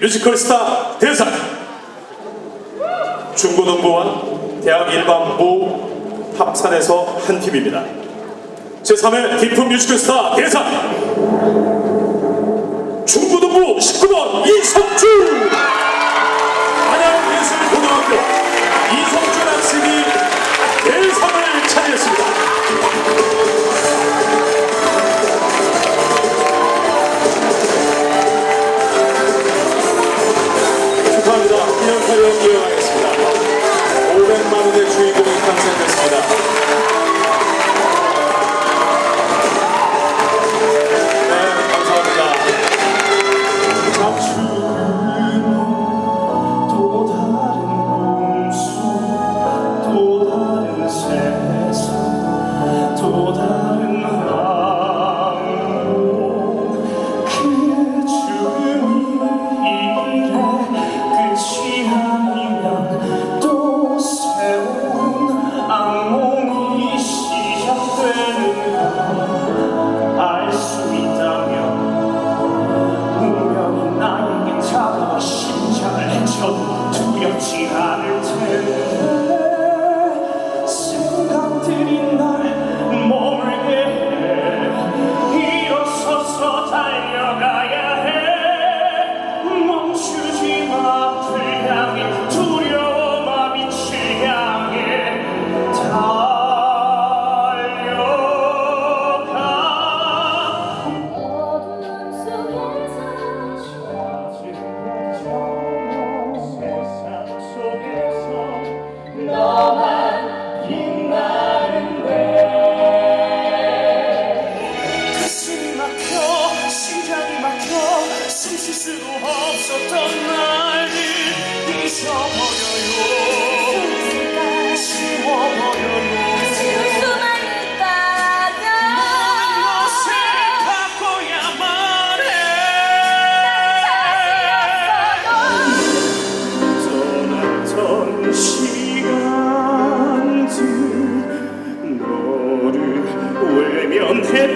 뮤지컬 스타 대상. 중고등부와 대학 일반부 합산해서 한 팀입니다. 제3회 디프 뮤지컬 스타 대상. 중고등부 19번 이성준 기념촬영 이어가겠습니다. 500만 원의 주인공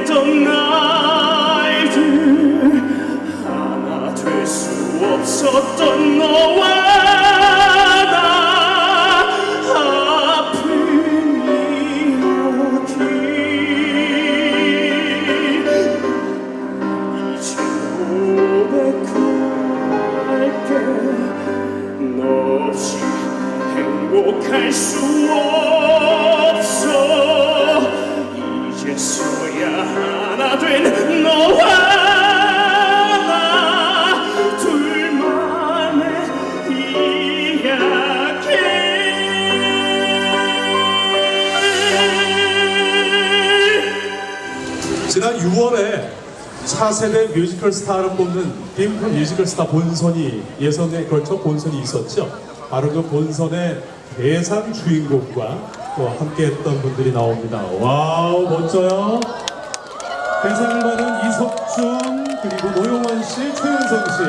했던 날들 하나 될 수 없었던 너와 나 아픈 이야기 이제 고백할게. 너 행복할 수 없어 6월에 4세대 뮤지컬 스타를 뽑는 빔프 뮤지컬 스타 본선이 예선에 걸쳐 본선이 있었죠. 바로 그 본선의 대상 주인공과 또 함께했던 분들이 나옵니다. 와우 멋져요. 대상을 받은 이석준 그리고 노용원 씨, 최윤성 씨.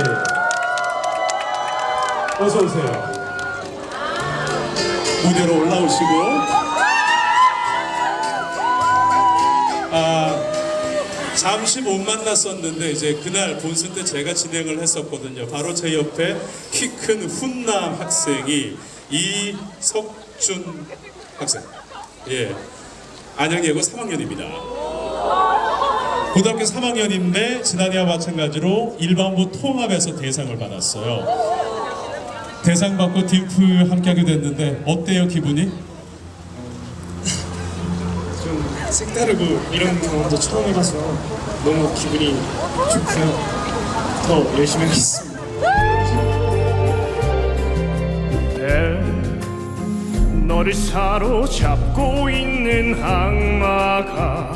어서 오세요. 무대로 올라오시고. 아, 잠시 못 만났었는데 이제 그날 본선 때 제가 진행을 했었거든요. 바로 제 옆에 키 큰 훈남 학생이 이석준 학생. 예. 안양예고 3학년입니다. 고등학교 3학년인데 지난해와 마찬가지로 일반부 통합에서 대상을 받았어요. 대상 받고 dim프 함께 하게 됐는데 어때요 기분이? 색다르고 이런 경험도 처음 해봐서 너무 기분이 좋고요. 더 열심히 하겠습니다. 너를 사로잡고 있는 악마가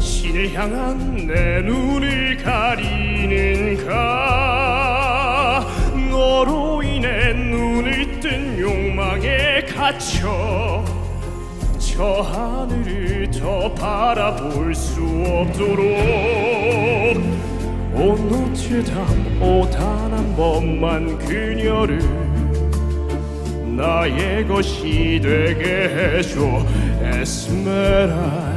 신을 향한 내 눈을 가리는가 너로 인해 눈을 뜬 욕망에 갇혀 저 하늘을 더 바라볼 수 없도록 온 노트담 오단 한 번만 그녀를 나의 것이 되게 해줘. 에스메랄